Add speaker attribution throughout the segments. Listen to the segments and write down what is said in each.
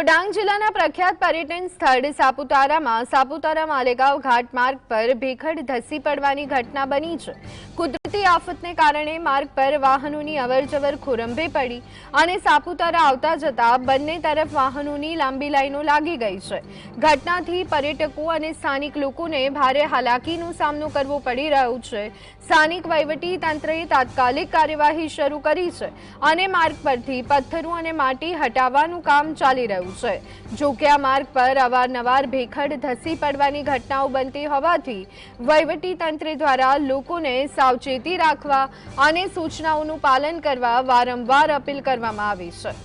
Speaker 1: તો ડાંગ જિલ્લાના પ્રખ્યાત પર્યટન સ્થળ સાપુતારામાં સાપુતારા માલેગાંવ ઘાટ માર્ગ પર ભેખડ ધસી પડવાની ઘટના બની છે. કુદરતી આફતને કારણે માર્ગ પર વાહનોની અવરજવર ખોરંભે પડી અને સાપુતારા આવતા જતા બંને તરફ વાહનોની લાંબી લાઈનો લાગી ગઈ છે. ઘટનાથી પર્યટકો અને સ્થાનિક લોકોને ભારે હાલાકીનો સામનો કરવો પડી રહ્યો છે. સ્થાનિક વહીવટી તંત્રએ તાત્કાલિક કાર્યવાહી શરૂ કરી છે અને માર્ગ પરથી પથ્થરો અને માટી હટાવવાનું કામ ચાલી રહ્યું છે. જો કે આ માર્ગ પર અવારનવાર ભેખડ ધસી પડવાની ઘટનાઓ બનતી હોવાથી તંત્ર દ્વારા લોકોને સાવચેતી રાખવા અને સૂચનાઓનું પાલન કરવા વારંવાર અપીલ કરવામાં આવી છે.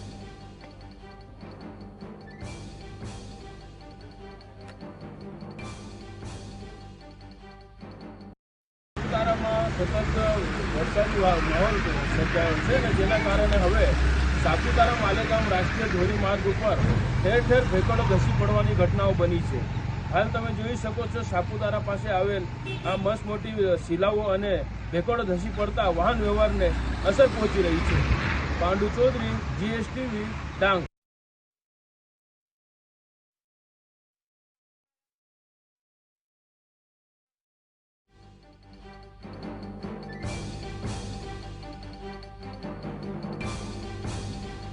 Speaker 2: સતત વરસાદી માહોલ સર્જાયો છે ને જેના કારણે હવે સાપુતારા માલેગામ રાષ્ટ્રીય ધોરીમાર્ગ ઉપર ઠેર ઠેર ભેકડો ધસી પડવાની ઘટનાઓ બની છે. હાલ તમે જોઈ શકો છો સાપુતારા પાસે આવેલ આ મસ્ત મોટી શિલાઓ અને ભેકડો ધસી પડતા વાહન વ્યવહારને અસર પહોંચી રહી છે. પાંડુ ચૌધરી જીએસટીવી ડાંગ.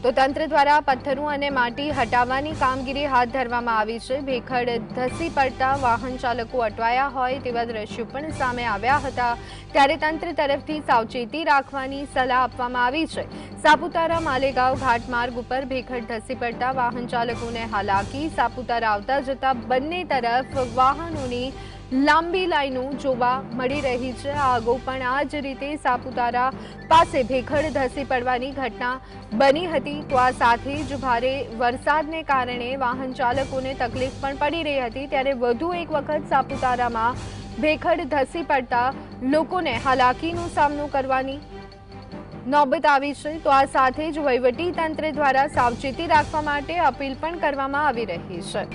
Speaker 1: તો તંત્ર દ્વારા પથ્થરો અને માટી હટાવવાની કામગીરી હાથ ધરવામાં આવી છે. ભેખડ ધસી પડતા વાહન ચાલકો અટવાયા હોય તેવા દ્રશ્યો પણ સામે આવ્યા હતા. ત્યારે તંત્ર તરફથી સાવચેતી રાખવાની સલાહ આપવામાં આવી છે. સાપુતારા માલેગાંવ ઘાટ માર્ગ ઉપર ભેખડ ધસી પડતા વાહન ચાલકોને હાલાકી. સાપુતારા આવતા જતા બંને તરફ વાહનોની લાંબી લાઈનો જોવા મળી રહી છે. આ અગાઉ પણ આ જ રીતે સાપુતારા પાસે ભેખડ ધસી પડવાની ઘટના બની હતી. તો આ સાથે જ ભારે વરસાદને કારણે વાહન ચાલકોને તકલીફ પણ પડી રહી હતી. ત્યારે વધુ એક વખત સાપુતારામાં ભેખડ ધસી પડતા લોકોને હાલાકીનો સામનો કરવાની નોબત આવી છે, તો આ સાથે જ વહીવટી તંત્ર દ્વારા સાવચેતી રાખવા માટે અપીલ પણ કરવામાં આવી રહી છે.